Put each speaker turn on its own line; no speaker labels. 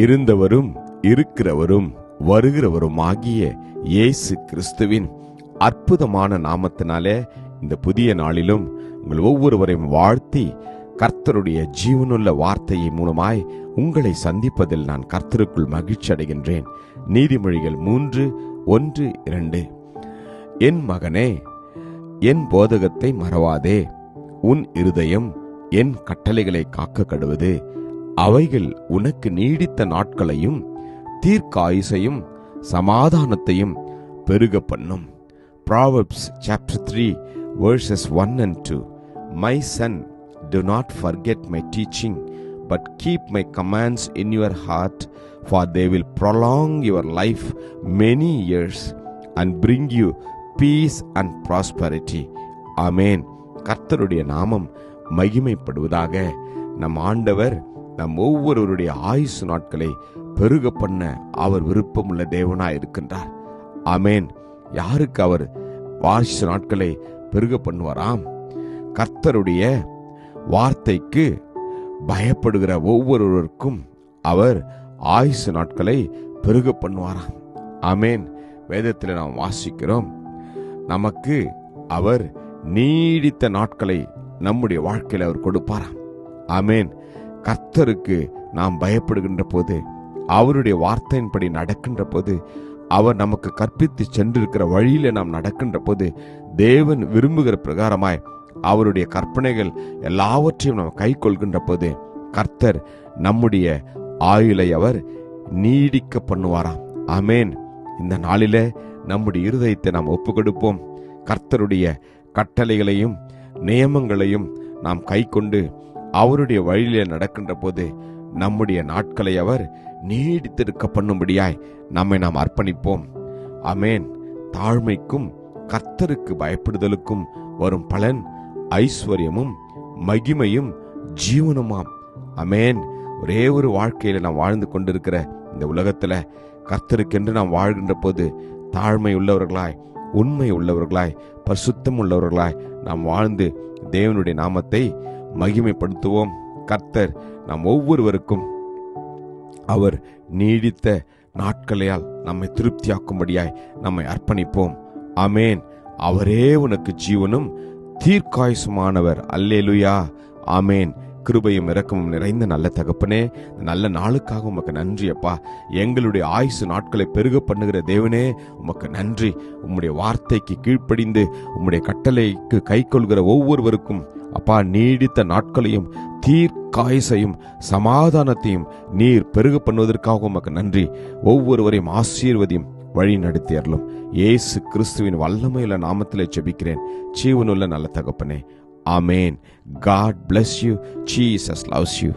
இருந்தவரும் இருக்கிறவரும் வருகிறவரும் ஆகிய இயேசு கிறிஸ்துவின் அற்புதமான நாமத்தினாலே இந்த புதிய நாளிலும் உங்கள் ஒவ்வொருவரையும் வாழ்த்தி கர்த்தருடைய ஜீவனுள்ள வார்த்தையை மூலமாய் உங்களை சந்திப்பதில் நான் கர்த்தருக்குள் மகிழ்ச்சி அடைகின்றேன். நீதிமொழிகள் மூன்று ஒன்று இரண்டு. என் மகனே என் போதகத்தை மறவாதே. உன் இருதயம் என் கட்டளைகளை காக்க கடுவது அவைகள் உனக்கு நீடித்த நாட்களையும் தீர்க்காயுசையும் சமாதானத்தையும் பெருக பண்ணும் Proverbs chapter three verses one and two my son do not forget my teaching but keep my commands in your heart for they will prolong your life many years and bring you peace and prosperity amen கர்த்தருடைய நாமம் மகிமைப்படுவதாக நம் ஆண்டவர் நம் ஒவ்வொருவருடைய ஆயுசு நாட்களை பெருக பண்ண அவர் விருப்பமுள்ள தேவனாய் இருக்கின்றார். அமேன் யாருக்கு அவர் வாரிசு நாட்களை பெருக பண்ணுவாராம்? கர்த்தருடைய வார்த்தைக்கு பயப்படுகிற ஒவ்வொருவருக்கும் அவர் ஆயுசு நாட்களை பெருக பண்ணுவாராம். அமேன் வேதத்தில் நாம் வாசிக்கிறோம். நமக்கு அவர் நீடித்த நாட்களை நம்முடைய வாழ்க்கையில் அவர் கொடுப்பாராம். அமேன் கர்த்தருக்கு நாம் பயப்படுகின்ற போது அவருடைய வார்த்தையின்படி நடக்கின்ற போது அவர் நமக்கு கற்பித்து சென்றிருக்கிற வழியில நாம் நடக்கின்ற போது தேவன் விரும்புகிற பிரகாரமாய் அவருடைய கற்பனைகள் எல்லாவற்றையும் நாம் கை கொள்கின்ற போது கர்த்தர் நம்முடைய ஆயுளை அவர் நீடிக்க பண்ணுவாராம். அமேன் இந்த நாளில நம்முடைய இருதயத்தை நாம் ஒப்பு கொடுப்போம் கர்த்தருடைய கட்டளைகளையும் நியமங்களையும் நாம் கை கொண்டு அவருடைய வழியிலே நடக்கின்ற போது நம்முடைய நாட்களை அவர் நீடித்திருக்க பண்ணும்படியாய் நம்மை நாம் அர்ப்பணிப்போம். அமேன் தாழ்மைக்கும் கர்த்தருக்கு பயப்படுதலுக்கும் வரும் பலன் ஐஸ்வர்யமும் மகிமையும் ஜீவனுமாம். அமேன் ஒரே ஒரு வாழ்க்கையில நாம் வாழ்ந்து கொண்டிருக்கிற இந்த உலகத்துல கர்த்தருக்கென்று நாம் வாழ்கின்ற போது தாழ்மை உள்ளவர்களாய் உண்மை உள்ளவர்களாய் பரிசுத்தம் உள்ளவர்களாய் நாம் வாழ்ந்து தேவனுடைய நாமத்தை மகிமைப்படுத்துவோம். கர்த்தர் நாம் ஒவ்வொருவருக்கும் அவர் நீடித்த நாட்களையால் நம்மை திருப்தியாக்கும்படியாய் நம்மை அர்ப்பணிப்போம். ஆமேன். அவரே உனக்கு ஜீவனும் தீர்க்காயுசுமானவர். அல்லேலுயா. ஆமேன். கிருபையும் இறக்கமும் நிறைந்த நல்ல தகப்பனே நல்ல நாளுக்காக உமக்கு நன்றி அப்பா. எங்களுடைய ஆயுசு நாட்களை பெருக பண்ணுகிற தேவனே உமக்கு நன்றி. உம்முடைய வார்த்தைக்கு கீழ்ப்படிந்து உம்முடைய கட்டளைக்கு கை கொள்கிற ஒவ்வொருவருக்கும் அப்பா நீடித்த நாட்களையும் தீர்க்காயசையும் சமாதானத்தையும் நீர் பெருக பண்ணுவதற்காக உமக்கு நன்றி. ஒவ்வொருவரையும் ஆசீர்வதியும் வழி நடத்தி அருளும். இயேசு கிறிஸ்துவின் வல்லமையுள்ள நாமத்திலே செபிக்கிறேன் ஜீவனுள்ள நல்ல தகப்பனே. ஆமேன். God bless you Jesus loves you